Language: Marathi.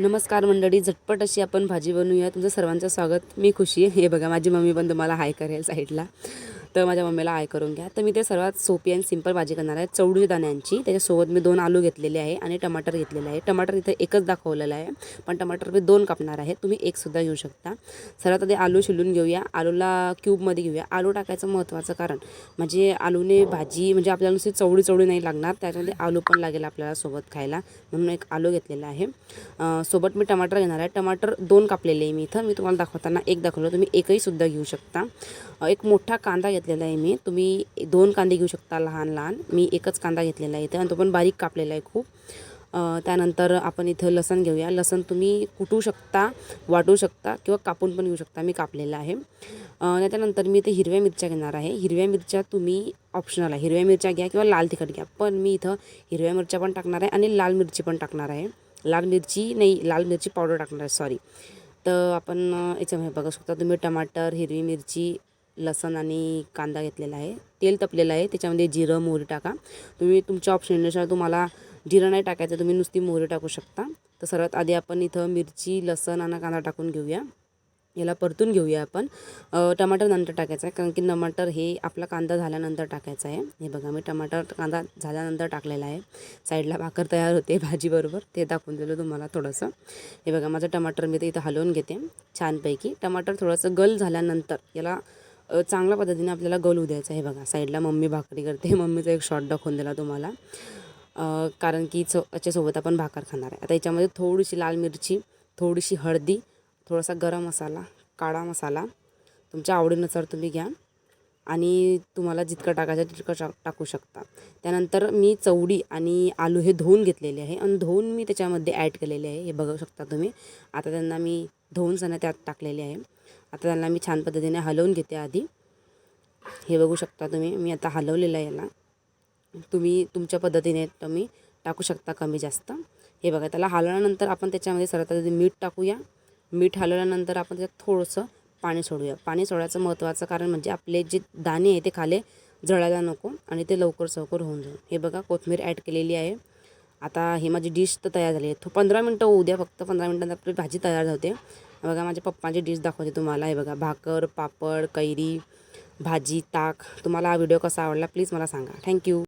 नमस्कार मंडळी झटपट अशी आपण भाजी बनवूया. तुमचं सर्वांचं स्वागत. मी खुशी आहे. हे बघा माझी मम्मी पण तुम्हाला हाय करेल साईडला तर माझ्या मम्मीला आय करून घ्या. तर मी ते सर्वात सोपी आणि सिंपल भाजी करणार आहे. चवळी दाण्यांची त्याच्यासोबत मी दोन आलू घेतलेले आहे आणि टमाटर घेतलेले आहे. टमाटर इथं एकच दाखवलेलं आहे. पण टमाटर मी दोन कापणार आहे. तुम्ही एकसुद्धा घेऊ शकता. सर्वात आधी आलू शिलून घेऊया. आलूला क्यूबमध्ये घेऊया. आलू टाकायचं महत्त्वाचं कारण म्हणजे आलूने भाजी म्हणजे आपल्याला नुसती चवळी चवळी नाही लागणार. त्याच्यामध्ये आलू पण लागेल आपल्याला सोबत खायला. म्हणून एक आलू घेतलेला आहे. सोबत मी टमाटर घेणार आहे. टमाटर दोन कापलेले आहे मी इथं. मी तुम्हाला दाखवताना एक दाखवलं. तुम्ही एकही सुद्धा घेऊ शकता. एक मोठा कांदा घेतलेला आहे मी. तुम्ही दोन कांदे घेऊ शकता लहान लहान. मी एकच कांदा घेतलेला आहे इथं आणि तो पण बारीक कापलेला आहे खूप. त्यानंतर आपण इथं लसण घेऊया. लसण तुम्ही कुटू शकता वाटू शकता किंवा कापून पण घेऊ शकता. मी कापलेलं आहे. त्यानंतर मी इथे हिरव्या मिरच्या घेणार आहे. हिरव्या मिरच्या तुम्ही ऑप्शनल आहे. हिरव्या मिरच्या घ्या किंवा लाल तिखट घ्या. पण मी इथं हिरव्या मिरच्या पण टाकणार आहे आणि लाल मिरची पण टाकणार आहे. लाल मिरची नाही लाल मिरची पावडर टाकणार आहे. सॉरी. तर आपण याच्यामध्ये बघू शकता. तुम्ही टमाटर हिरवी मिरची लसण आणि कांदा घेतलेला आहे. तेल तपलेलं आहे. त्याच्यामध्ये जिरं मोहरी टाका. तुम्ही तुमच्या ऑप्शननुसार तुम्हाला जिरं नाही टाकायचं तुम्ही नुसती मोहरी टाकू शकता. तर सर्वात आधी आपण इथं मिरची लसण आणि कांदा टाकून घेऊया. याला परतून घेऊया आपण. टमाटर नंतर टाकायचं आहे. कारण की टमाटर हे आपला कांदा झाल्यानंतर टाकायचा आहे. हे बघा मी टमाटर कांदा झाल्यानंतर टाकलेला आहे. साईडला भाकर तयार होते भाजीबरोबर. ते दाखवून दिलं तुम्हाला थोडंसं. हे बघा माझं टमाटर मी ते इथं हलवून घेते छानपैकी. टमाटर थोडंसं गल झाल्यानंतर याला चांगल्या पद्धतीने आपल्याला गलू द्यायचं आहे बघा. साईडला मम्मी भाकरी करते. मम्मीचा एक शॉर्ट दाखवून दिला तुम्हाला. कारण की चव याच्यासोबत आपण भाकर खाणार आहे. आता याच्यामध्ये थोडीशी लाल मिरची थोडीशी हळदी थोडासा गरम मसाला काळा मसाला तुमच्या आवडीनुसार तुम्ही घ्या. आणि तुम्हाला जितकं टाकायचं तितकं टा टाकू शकता. त्यानंतर मी चवडी आणि आलू हे धुवून घेतलेले आहे. आणि धुवून मी त्याच्यामध्ये ॲड केलेले आहे. हे बघू शकता तुम्ही. आता त्यांना मी धुवून सणं त्यात टाकलेले आहे. आता त्यांना मी छान पद्धतीने हलवून घेते आधी. हे बघू शकता तुम्ही मी आता हलवलेलं आहे याला. तुम्ही तुमच्या पद्धतीने तुम्ही टाकू शकता कमी जास्त. हे बघा त्याला हलवल्यानंतर आपण त्याच्यामध्ये सर्वात आधी मीठ टाकूया. मीठ हलवल्यानंतर आपण त्याच्यात थोडंसं पाणी सोडूया. पाणी सोडायचं महत्त्वाचं कारण म्हणजे आपले जे दाणे आहे ते खाले जळायला नको आणि ते लवकर सवकर होऊन जाईल हे बघा कोथिंबीर ॲड केलेली आहे. आता ही माझी डिश तर तयार झाली आहे. थो पंधरा मिनटं होऊ द्या फक्त पंधरा मिनटात आपली भाजी तयार होते. बघा माझ्या पप्पांची डिश दाखवते तुम्हाला. हे बघा भाकर पापड कैरी भाजी ताक. तुम्हाला हा व्हिडिओ कसा आवडला प्लीज मला सांगा. थँक्यू